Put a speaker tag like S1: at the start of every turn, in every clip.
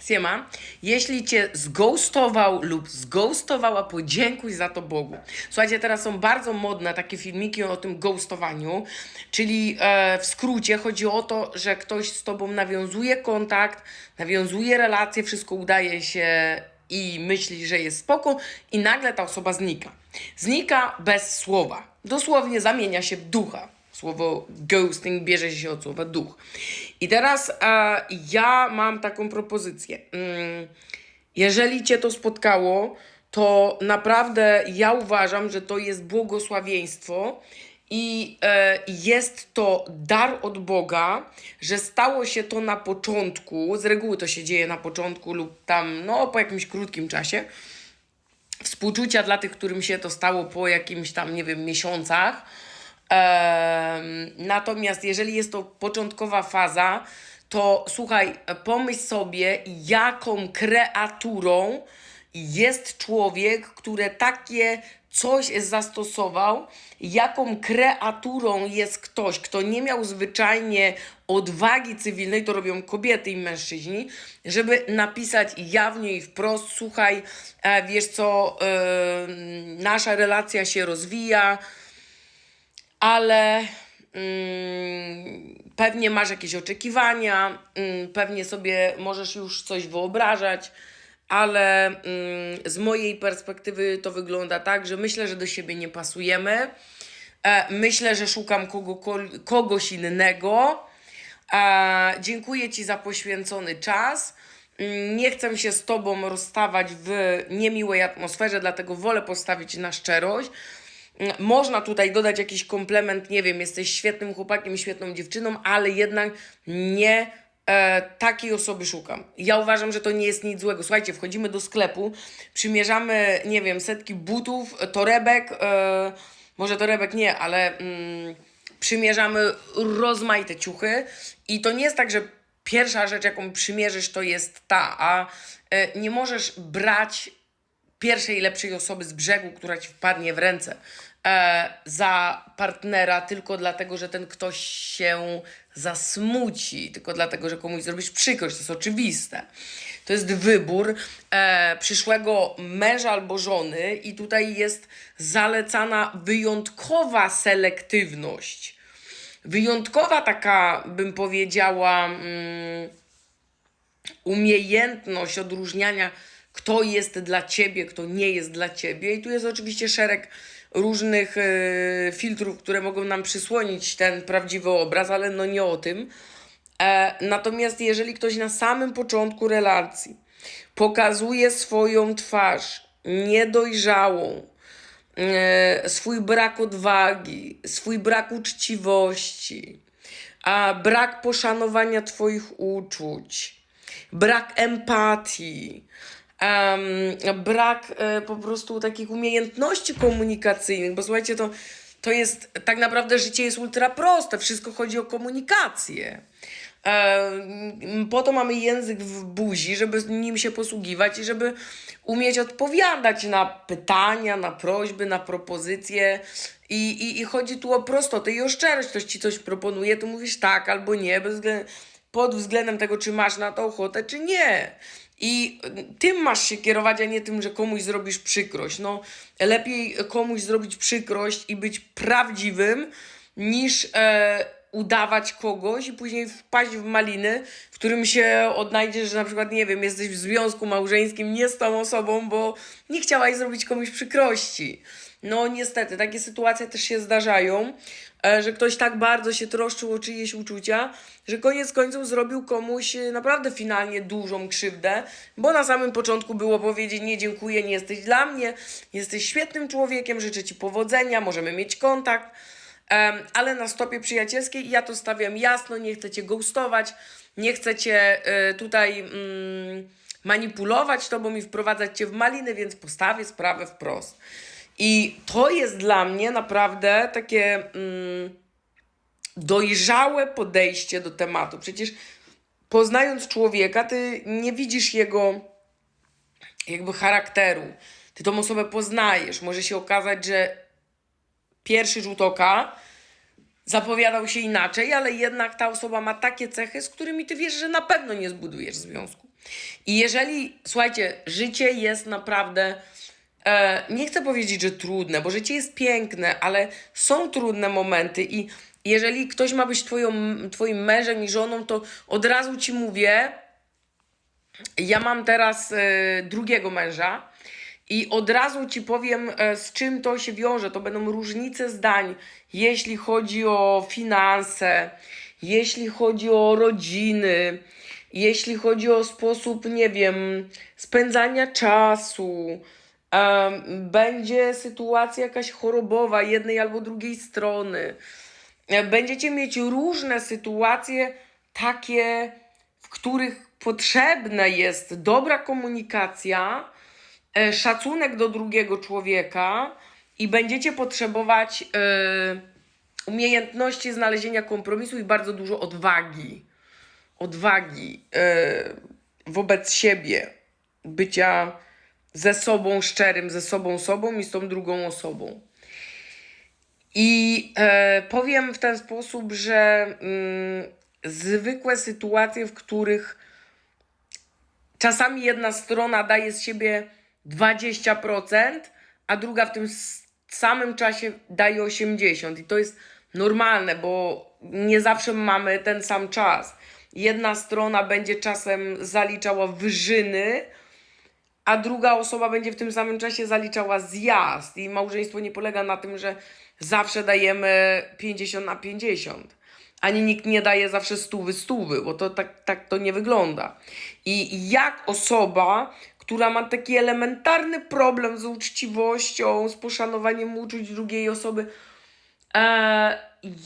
S1: Siema, jeśli cię zghostował lub zghostowała, podziękuj za to Bogu. Słuchajcie, teraz są bardzo modne takie filmiki o tym ghostowaniu, czyli e, w skrócie chodzi o to, że ktoś z tobą nawiązuje kontakt, nawiązuje relacje, wszystko udaje się i myśli, że jest spoko i nagle ta osoba znika. Znika bez słowa. Dosłownie zamienia się w ducha. Słowo ghosting bierze się od słowa duch. I teraz e, ja mam taką propozycję. Mm, jeżeli Cię to spotkało, to naprawdę ja uważam, że to jest błogosławieństwo i e, jest to dar od Boga, że stało się to na początku. Z reguły to się dzieje na początku lub tam, no, po jakimś krótkim czasie. Współczucia dla tych, którym się to stało po jakimś tam, nie wiem, miesiącach. Natomiast jeżeli jest to początkowa faza, to słuchaj, pomyśl sobie, jaką kreaturą jest człowiek, który takie coś zastosował, jaką kreaturą jest ktoś, kto nie miał zwyczajnie odwagi cywilnej, to robią kobiety i mężczyźni, żeby napisać jawnie i wprost, słuchaj, e, wiesz co, em, nasza relacja się rozwija, ale mm, pewnie masz jakieś oczekiwania, mm, pewnie sobie możesz już coś wyobrażać, ale mm, z mojej perspektywy to wygląda tak, że myślę, że do siebie nie pasujemy. E, myślę, że szukam kogo, kogoś innego. E, dziękuję Ci za poświęcony czas. Mm, Nie chcę się z Tobą rozstawać w niemiłej atmosferze, dlatego wolę postawić na szczerość. Można tutaj dodać jakiś komplement, nie wiem, jesteś świetnym chłopakiem, świetną dziewczyną, ale jednak nie e, takiej osoby szukam. Ja uważam, że to nie jest nic złego. Słuchajcie, wchodzimy do sklepu, przymierzamy, nie wiem, setki butów, torebek, e, może torebek nie, ale mm, przymierzamy rozmaite ciuchy i to nie jest tak, że pierwsza rzecz, jaką przymierzysz, to jest ta, a e, nie możesz brać pierwszej lepszej osoby z brzegu, która ci wpadnie w ręce e, za partnera tylko dlatego, że ten ktoś się zasmuci, tylko dlatego, że komuś zrobisz przykrość. To jest oczywiste. To jest wybór e, przyszłego męża albo żony i tutaj jest zalecana wyjątkowa selektywność. Wyjątkowa taka, bym powiedziała, mm, umiejętność odróżniania, kto jest dla ciebie, kto nie jest dla ciebie. I tu jest oczywiście szereg różnych e, filtrów, które mogą nam przysłonić ten prawdziwy obraz, ale no nie o tym. E, natomiast jeżeli ktoś na samym początku relacji pokazuje swoją twarz niedojrzałą, e, swój brak odwagi, swój brak uczciwości, a brak poszanowania Twoich uczuć, brak empatii, em, brak e, po prostu takich umiejętności komunikacyjnych, bo słuchajcie, to, to jest tak naprawdę życie jest ultra proste, wszystko chodzi o komunikację. Po to mamy język w buzi, żeby nim się posługiwać i żeby umieć odpowiadać na pytania, na prośby, na propozycje. I, i, I chodzi tu o prostotę i o szczerość. Ktoś ci coś proponuje, to mówisz tak albo nie, bez względu, pod względem tego, czy masz na to ochotę, czy nie. I tym masz się kierować, a nie tym, że komuś zrobisz przykrość. No, lepiej komuś zrobić przykrość i być prawdziwym, niż e, udawać kogoś i później wpaść w maliny, w którym się odnajdziesz, że na przykład, nie wiem, jesteś w związku małżeńskim nie z tą osobą, bo nie chciałaś zrobić komuś przykrości. No niestety, takie sytuacje też się zdarzają, e, że ktoś tak bardzo się troszczył o czyjeś uczucia, że koniec końców zrobił komuś e, naprawdę finalnie dużą krzywdę, bo na samym początku było powiedzieć nie dziękuję, nie jesteś dla mnie, jesteś świetnym człowiekiem, życzę Ci powodzenia, możemy mieć kontakt, ale na stopie przyjacielskiej ja to stawiam jasno, nie chcę Cię ghostować, nie chcę Cię y, tutaj mm, manipulować Tobą i wprowadzać Cię w maliny, więc postawię sprawę wprost. I to jest dla mnie naprawdę takie mm, dojrzałe podejście do tematu. Przecież poznając człowieka, ty nie widzisz jego jakby charakteru. Ty tą osobę poznajesz. Może się okazać, że pierwszy rzut oka zapowiadał się inaczej, ale jednak ta osoba ma takie cechy, z którymi ty wiesz, że na pewno nie zbudujesz związku. I jeżeli, słuchajcie, życie jest naprawdę, e, nie chcę powiedzieć, że trudne, bo życie jest piękne, ale są trudne momenty i jeżeli ktoś ma być twoją, twoim mężem i żoną, to od razu ci mówię, ja mam teraz e, drugiego męża i od razu ci powiem, e, z czym to się wiąże. To będą różnice zdań, jeśli chodzi o finanse, jeśli chodzi o rodziny, jeśli chodzi o sposób, nie wiem, spędzania czasu. Będzie sytuacja jakaś chorobowa jednej albo drugiej strony. E, Będziecie mieć różne sytuacje, takie, w których potrzebna jest dobra komunikacja, szacunek do drugiego człowieka i będziecie potrzebować e, umiejętności znalezienia kompromisu i bardzo dużo odwagi. Odwagi e, wobec siebie, bycia ze sobą szczerym, ze sobą sobą i z tą drugą osobą. I e, powiem w ten sposób, że mm, zwykłe sytuacje, w których czasami jedna strona daje z siebie 20%, a druga w tym samym czasie daje 80%. I to jest normalne, bo nie zawsze mamy ten sam czas. Jedna strona będzie czasem zaliczała wyżyny, a druga osoba będzie w tym samym czasie zaliczała zjazd. I małżeństwo nie polega na tym, że zawsze dajemy 50 na 50. Ani nikt nie daje zawsze stówy stówy, bo to tak, tak to nie wygląda. I jak osoba, która ma taki elementarny problem z uczciwością, z poszanowaniem uczuć drugiej osoby, e,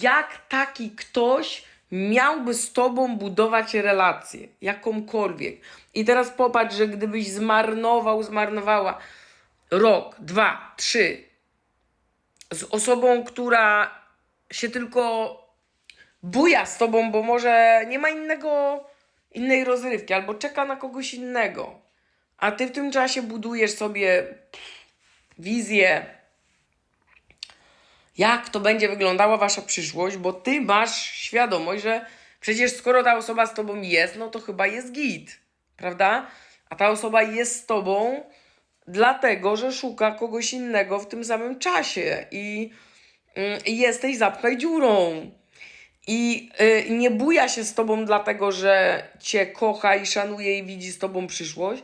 S1: jak taki ktoś miałby z tobą budować relację, jakąkolwiek. I teraz popatrz, że gdybyś zmarnował, zmarnowała rok, dwa, trzy z osobą, która się tylko buja z tobą, bo może nie ma innego, innej rozrywki, albo czeka na kogoś innego, a ty w tym czasie budujesz sobie wizję, jak to będzie wyglądała wasza przyszłość, bo ty masz świadomość, że przecież skoro ta osoba z tobą jest, no to chyba jest git, prawda? A ta osoba jest z tobą dlatego, że szuka kogoś innego w tym samym czasie i, mm, i jesteś zapchaj dziurą. I y, nie buja się z tobą dlatego, że cię kocha i szanuje i widzi z tobą przyszłość,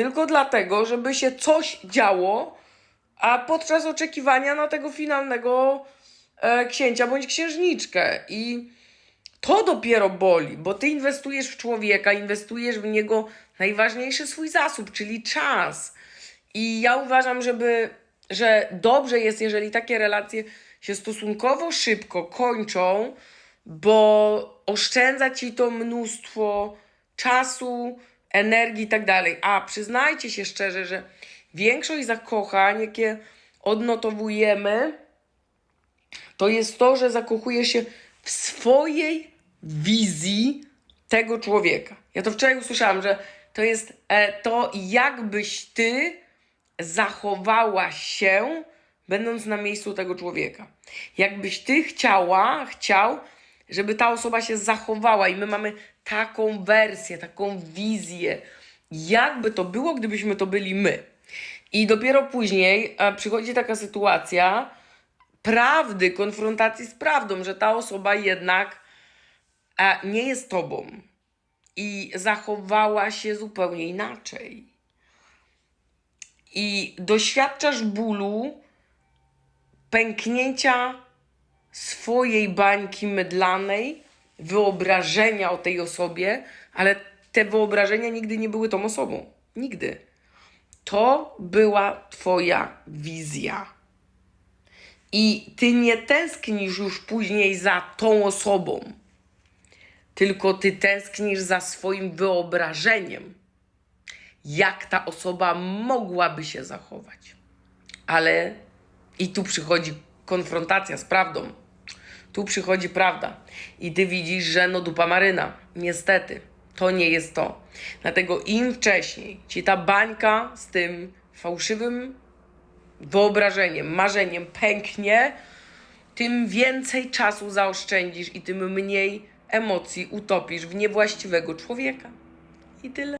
S1: tylko dlatego, żeby się coś działo, a podczas oczekiwania na tego finalnego e, księcia bądź księżniczkę. I to dopiero boli, bo ty inwestujesz w człowieka, inwestujesz w niego najważniejszy swój zasób, czyli czas. I ja uważam, żeby, że dobrze jest, jeżeli takie relacje się stosunkowo szybko kończą, bo oszczędza ci to mnóstwo czasu, energii i tak dalej. A przyznajcie się szczerze, że większość zakochań, jakie odnotowujemy, to jest to, że zakochuje się w swojej wizji tego człowieka. Ja to wczoraj usłyszałam, że to jest e, to, jakbyś ty zachowała się, będąc na miejscu tego człowieka. Jakbyś ty chciała, chciał, żeby ta osoba się zachowała, i my mamy taką wersję, taką wizję, jakby to było, gdybyśmy to byli my. I dopiero później e, przychodzi taka sytuacja prawdy, konfrontacji z prawdą, że ta osoba jednak e, nie jest tobą i zachowała się zupełnie inaczej. I doświadczasz bólu, pęknięcia swojej bańki mydlanej, wyobrażenia o tej osobie, ale te wyobrażenia nigdy nie były tą osobą. Nigdy. To była Twoja wizja. I Ty nie tęsknisz już później za tą osobą, tylko Ty tęsknisz za swoim wyobrażeniem, jak ta osoba mogłaby się zachować. Ale i tu przychodzi konfrontacja z prawdą. Tu przychodzi prawda. I ty widzisz, że no dupa maryna. Niestety, to nie jest to. Dlatego im wcześniej ci ta bańka z tym fałszywym wyobrażeniem, marzeniem pęknie, tym więcej czasu zaoszczędzisz i tym mniej emocji utopisz w niewłaściwego człowieka. I tyle.